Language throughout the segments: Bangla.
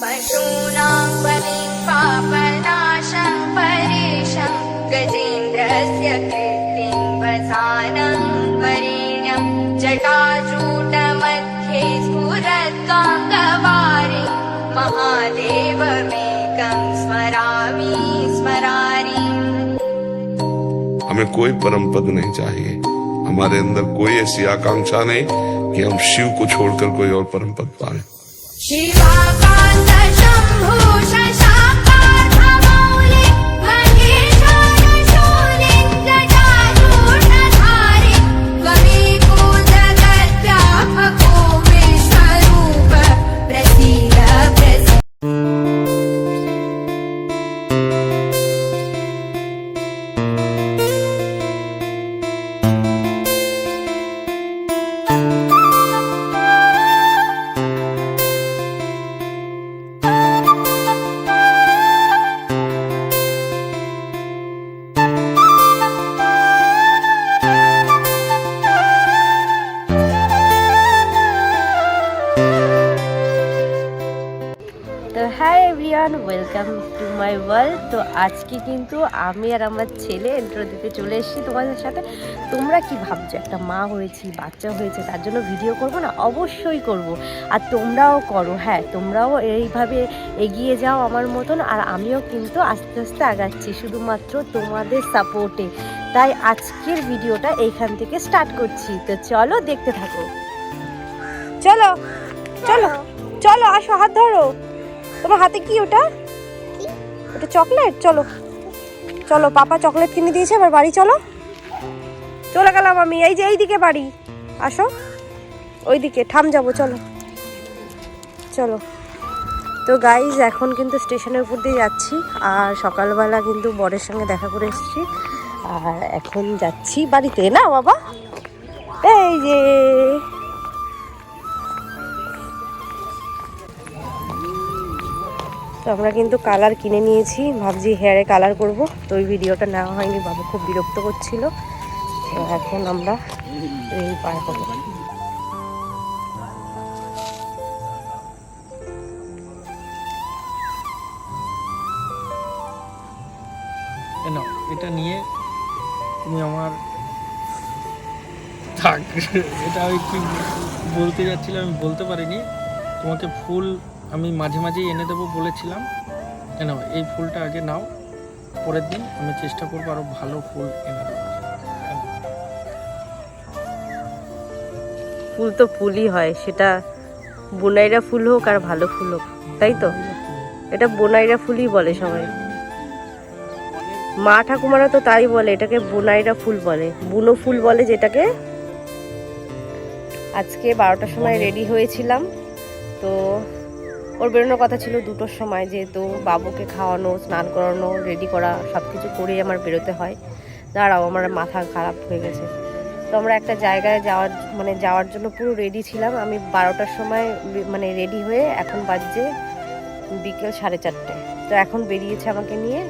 पशूनां बलिं पापनाशं परेशं गजेन्द्रस्य कीर्तिं वसानं वरेण्यं जटाजूटमध्ये महादेवमेकं स्मरामि स्मरामि हमें कोई परम पद नहीं चाहिए। हमारे अंदर कोई ऐसी आकांक्षा नहीं कि हम शिव को छोड़कर कोई और परम पद पाए। Shivakanta who shall my world তো আজকে কিন্তু আমি আর আমার ছেলে এন্ট্রো দিতে চলে এসেছি তোমাদের সাথে। তোমরা কি ভাবছ? একটা মা হয়েছি, বাচ্চা হয়েছে, তার জন্য ভিডিও করব না? অবশ্যই করব। আর তোমরাও করো হ্যাঁ তোমরাও এইভাবে এগিয়ে যাও আমার মতন। আর আমিও কিন্তু আস্তে আস্তে আগাচ্ছি, শুধুমাত্র তোমাদের সাপোর্টে তাই আজকের ভিডিওটা এইখান থেকে স্টার্ট করছি। তো চলো, দেখতে থাকো। চলো চলো চলো, আসো, হাত ধরো। তোমার হাতে কি ওটা? ওটা চকলেট? চলো। চলো, পাপা চকলেট কিনে দিয়েছে, এবার বাড়ি চলো। চলে গেলাম আমি, এই যে এইদিকে বাড়ি। আসো, ওইদিকে ঠাম যাব, চলো। চলো। তো গাইজ এখন কিন্তু স্টেশনের উপর দিয়ে যাচ্ছি, আর সকালবেলা কিন্তু বরের সঙ্গে দেখা করে এসেছি। আর এখন যাচ্ছি বাড়িতে, না বাবা? এই যে। তো আমরা কিন্তু কালার কিনে নিয়েছি। ভাবছি হেয়ারে কালার করব। তো ওই ভিডিওটা নেওয়া হয়নি, বাবু খুব বিরক্ত করছিল। তো এখন আমরা রেল পার এ এটা নিয়ে তুমি আমার থাক। এটা আমি কি বলতে যাচ্ছিলাম আমি বলতে পারিনি। তোমাকে ফুল আমি মাঝে মাঝেই এনে দেবো বলেছিলাম। কেন এই ফুলটা আগে নাও পরের দিন আমি চেষ্টা করব আরও ভালো ফুল এনে দেবো ফুল তো ফুলই হয় সেটা বোনাইরা ফুল হোক আর ভালো ফুল হোক তাই তো? এটা বোনাইরা ফুলই বলে সবাই। মা ঠাকুমারা তো তাই বলে এটাকে বোনাইরা ফুল বলে। বুনো ফুল বলে যেটাকে। আজকে বারোটার সময় রেডি হয়েছিলাম তো ওর বেরোনোর কথা ছিল দুটোর সময়, যেহেতু বাবুকে খাওয়ানো, স্নান করানো রেডি করা সব কিছু করেই আমার বেরোতে হয়। দাঁড়াও, আমার মাথা খারাপ হয়ে গেছে। তো আমরা একটা জায়গায় যাওয়ার মানে যাওয়ার জন্য পুরো রেডি ছিলাম। আমি বারোটার সময় মানে রেডি হয়ে এখন বাজছে বিকেল সাড়ে চারটে। তো এখন বেরিয়েছে আমাকে নিয়ে।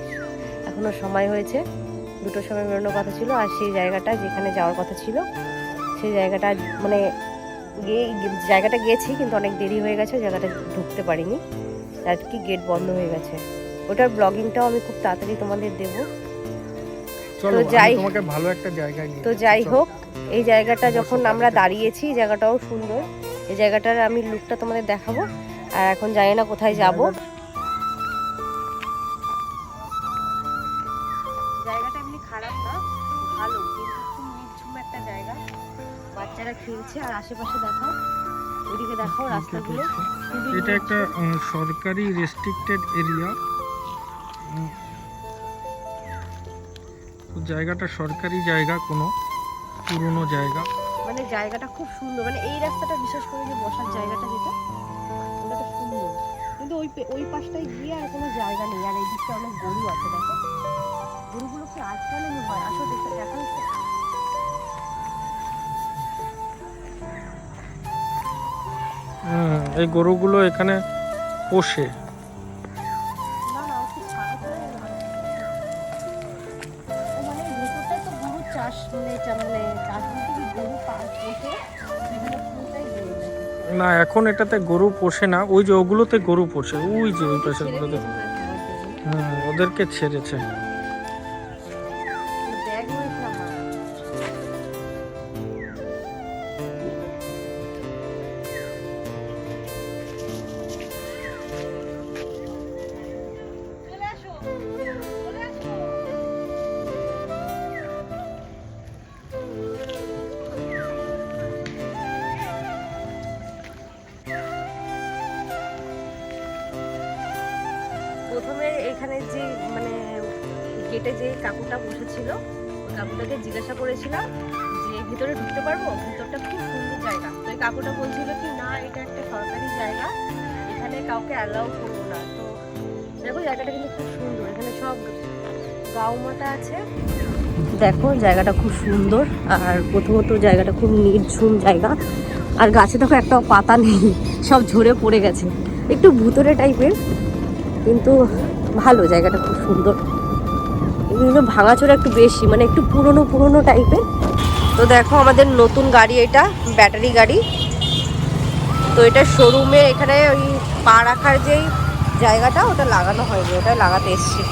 এখনও সময় হয়েছে। দুটোর সময় বেরোনোর কথা ছিল। আর সেই জায়গাটা যেখানে যাওয়ার কথা ছিল, সেই জায়গাটা মানে গিয়ে জায়গাটা গেছি কিন্তু অনেক দেরি হয়ে গেছে জায়গাটা ঢুকতে পারিনি। আর কি গেট বন্ধ হয়ে গেছে। ওটার ব্লগিংটাও আমি খুব তাড়াতাড়ি তোমাদের দেব। আমি যাই- তোমাকে ভালো একটা জায়গায় নিয়ে তো যাই হোক এই জায়গাটা যখন আমরা দাঁড়িয়েছি জায়গাটাও সুন্দর। এই জায়গাটার আমি লুকটা তোমাদের দেখাবো। আর এখন জানি না কোথায় যাব। খেলছে আর আশেপাশে দেখাও। ওইদিকে দেখাও রাস্তাগুলো। এটা একটা সরকারি রেস্ট্রিক্টেড এরিয়া জায়গাটা সরকারি জায়গা কোনো পুরনো জায়গা। মানে জায়গাটা খুব সুন্দর। মানে এই রাস্তাটা বিশেষ করে যে বসার জায়গাটা যেটা ওটা সুন্দর। কিন্তু ওই ওই পাশটায় গিয়ে আর কোনো জায়গা নেই। আর এই দিকটা অনেক গরু আছে দেখো। গরুগুলো কি আজকালে হয়? আসো দেখে। বিভিন্ন গরুগুলো এখানে পোষে। না, এখন এটাতে গরু পোষে না। ওই যে ওগুলোতে গরু পোষে। ওই যে ওই পাশেরগুলোতে হুম, ওদেরকে ছেড়েছে। এখানে যে মানে গেটে যে কাকুটা বসেছিল, ওই কাকুটাকে জিজ্ঞাসা করেছিলাম যে, ভিতরে ঢুকতে পারব? ভিতরটা খুব সুন্দর জায়গা। তো এই কাকুটা বলছিল কি, না, এটা একটা সরকারি জায়গা। এখানে কাউকে অ্যালাউ করব না। তো দেখো, জায়গাটা কিন্তু খুব সুন্দর। এখানে সব গাও মাটা আছে। দেখো, জায়গাটা খুব সুন্দর। আর প্রথমত জায়গাটা খুব নির্ঝুম জায়গা। আর গাছে দেখো একটাও পাতা নেই। সব ঝরে পড়ে গেছে। একটু ভুতুরে টাইপের কিন্তু ভালো, জায়গাটা খুব সুন্দর। এগুলো ভাঙাচোরা একটু বেশি মানে একটু পুরনো পুরনো টাইপের। তো দেখো আমাদের নতুন গাড়ি এটা, ব্যাটারি গাড়ি। তো এটা শোরুমে এখানে ওই পা রাখার যেই জায়গাটা, ওটা লাগানো হয়নি, ওটা লাগাতে এসছি।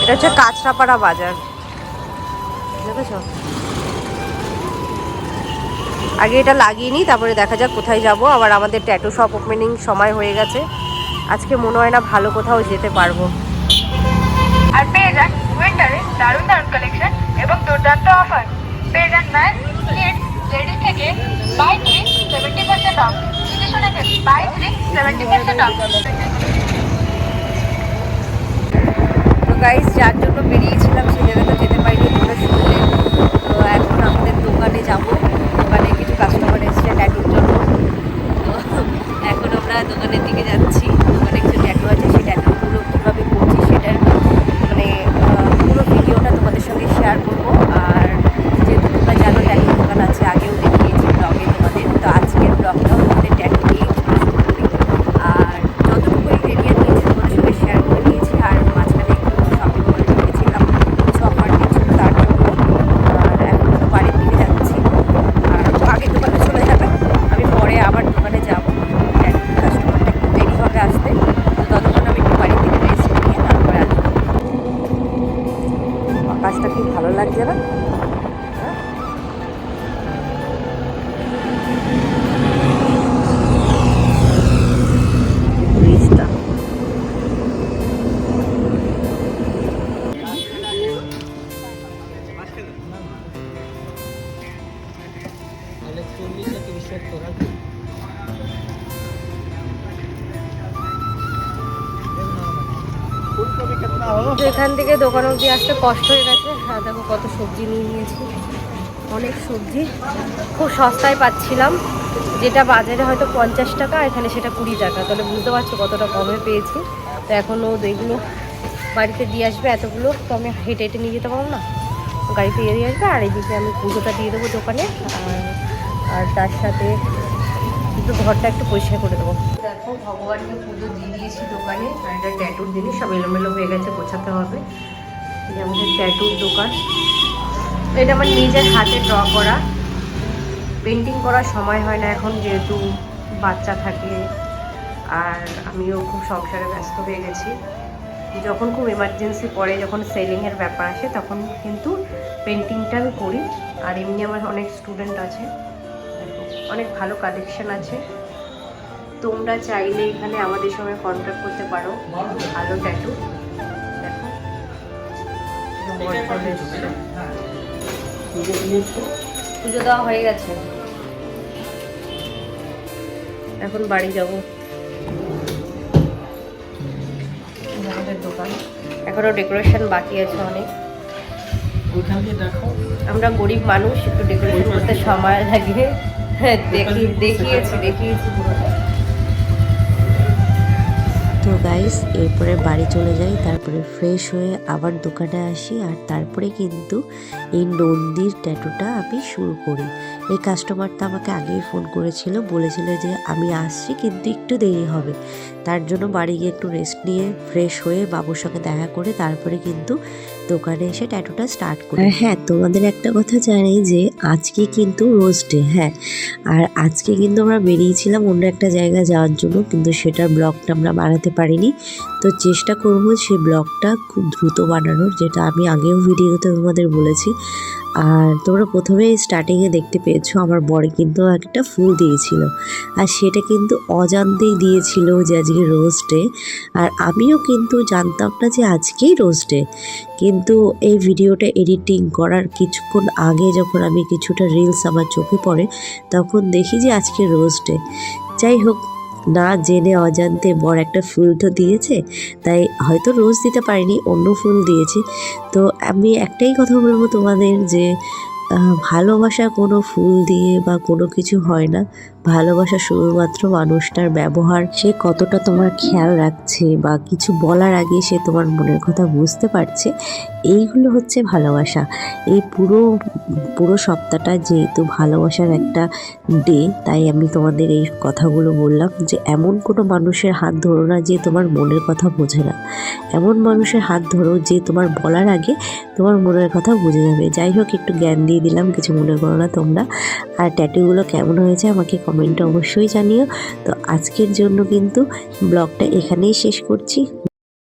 এটা হচ্ছে কাঁচরাপাড়া বাজার। দেখেছ? আগে এটা লাগিয়ে নিই তারপরে দেখা যাক কোথায় যাব। আবার আমাদের ট্যাটু শপ ওপেনিং সময় হয়ে গেছে। আজকে মনে হয় না ভালো কোথাও যেতে পারব। আর পেয়ে যান উইন্টারে দারুণ দারুণ কালেকশন এবং দুর্দান্ত অফার পেয়ে যান ম্যান কিডস লেডিস থেকে buy three seventy percent off ঠিকই শুনেছেন buy three seventy percent off guys যার জন্য বেরিয়েছিলাম সে জায়গাটা যেতে পারিনি তোমরা শুনলে। তো এখন আমাদের দোকানে যাব। দোকানে কিছু কাস্টমার এসছে ট্যাটুর জন্য তো এখন আমরা দোকানের দিকে যাচ্ছি। এখান থেকে দোকান অবধি আসতে কষ্ট হয়ে গেছে। হ্যাঁ দেখো কত সবজি নিয়ে নিয়েছি। অনেক সবজি। খুব সস্তায় পাচ্ছিলাম। যেটা বাজারে হয়তো পঞ্চাশ টাকা, এখানে সেটা কুড়ি টাকা। তাহলে বুঝতে পারছ কতটা কমে পেয়েছি। তো এখনও এগুলো বাড়িতে দিয়ে আসবে। এতগুলো তো আমি হেঁটে হেঁটে নিয়ে যেতে পারব না। গাড়িতে দিয়ে আসবে। আর এইদিকে আমি পুজোটা দিয়ে দেবো দোকানে। আর তার সাথে একটু ঘরটা একটু পরিষ্কার করে দেবো। দেখো, ভগবানকে পুজো দিয়ে দিয়েছি দোকানে। আর এটা ট্যাটুর জিনিস সব এলোমেলো হয়ে গেছে, গোছাতে হবে। আমাদের ট্যাটুর দোকান। এটা আমার নিজের হাতে ড্র করা। পেন্টিং করার সময় হয় না এখন, যেহেতু বাচ্চা থাকে। আর আমিও খুব সংসারে ব্যস্ত হয়ে গেছি। যখন খুব এমার্জেন্সি পড়ে, যখন সেলিংয়ের ব্যাপার আসে, তখন কিন্তু পেন্টিংটা আমি করি। আর এমনি আমার অনেক স্টুডেন্ট আছে। অনেক ভালো কালেকশান আছে। তোমরা চাইলে এখানে আমাদের সঙ্গে কন্ট্যাক্ট করতে পারো। ভালো ট্যাটু। পুজো দেওয়া হয়ে গেছে। এখন বাড়ি যাব। আমাদের দোকান। এখনও ডেকোরেশন বাকি আছে অনেক। দেখো। আমরা গরিব মানুষ একটু ডেকোরেশন করতে সময় লাগে। পুরোটা। তো গাইস এরপরে বাড়ি চলে যাই, তারপরে ফ্রেশ হয়ে আবার দোকানে আসি, আর তারপরে কিন্তু এই নন্দীর ট্যাটুটা আমি শুরু করি। এই কাস্টমারটা আমাকে আগেই ফোন করেছিল, বলেছিল যে আমি আসছি কিন্তু একটু দেরি হবে। তার জন্য বাড়ি গিয়ে একটু রেস্ট নিয়ে ফ্রেশ হয়ে বাবুর সঙ্গে দেখা করে তারপরে কিন্তু দোকানে এসে ট্যাটুটা স্টার্ট করি। হ্যাঁ তোমাদের একটা কথা জানি যে আজকে কিন্তু রোজ ডে হ্যাঁ। আর আজকে কিন্তু আমরা বেরিয়েছিলাম অন্য একটা জায়গা যাওয়ার জন্য, কিন্তু সেটার ব্লগটা আমরা বানাতে পারিনি। তো চেষ্টা করব সেই ব্লগটা খুব দ্রুত বানানোর, যেটা আমি আগেও ভিডিওতে তোমাদের বলেছি। আর তোমরা প্রথমে স্টার্টিংয়ে দেখতে পেয়েছ, আমার বর কিন্তু একটা ফুল দিয়েছিল। আর সেটা কিন্তু অজান্তেই দিয়েছিল যে আজকে রোজ ডে আর আমিও কিন্তু জানতাম না যে আজকেই রোজ ডে কিন্তু এই ভিডিওটা এডিটিং করার কিছুক্ষণ আগে যখন আমি কিছুটা রিলস আমার চোখে পড়ে, তখন দেখি যে আজকে রোজ ডে যাই হোক না জেনে অজান্তে বর একটা ফুল তো দিয়েছে, তাই হয়তো রোজ দিতে পারিনি, অন্য ফুল দিয়েছে। তো আমি একটাই কথা বলব তোমাদের যে ভালোবাসা কোনো ফুল দিয়ে বা কোনো কিছু হয় না। ভালোবাসা শুধুমাত্র মানুষটার ব্যবহার, সে কতটা তোমার খেয়াল রাখছে বা কিছু বলার আগে সে তোমার মনের কথা বুঝতে পারছে, এইগুলো হচ্ছে ভালোবাসা। এই পুরো পুরো সপ্তাহটা যেহেতু ভালোবাসার একটা ডে তাই আমি তোমাদের এই কথাগুলো বললাম যে এমন কোনো মানুষের হাত ধরো না যে তোমার মনের কথা বোঝে না। এমন মানুষের হাত ধরো যে তোমার বলার আগে তোমার মনের কথা বুঝে যাবে। যাই হোক, একটু জ্ঞান দিয়ে দিলাম, কিছু মনে করো না তোমরা। আর ট্যাটুগুলো কেমন হয়েছে আমাকে কমেন্টে অবশ্যই জানিও। তো আজকের জন্য কিন্তু ব্লগটা এখানেই শেষ করছি।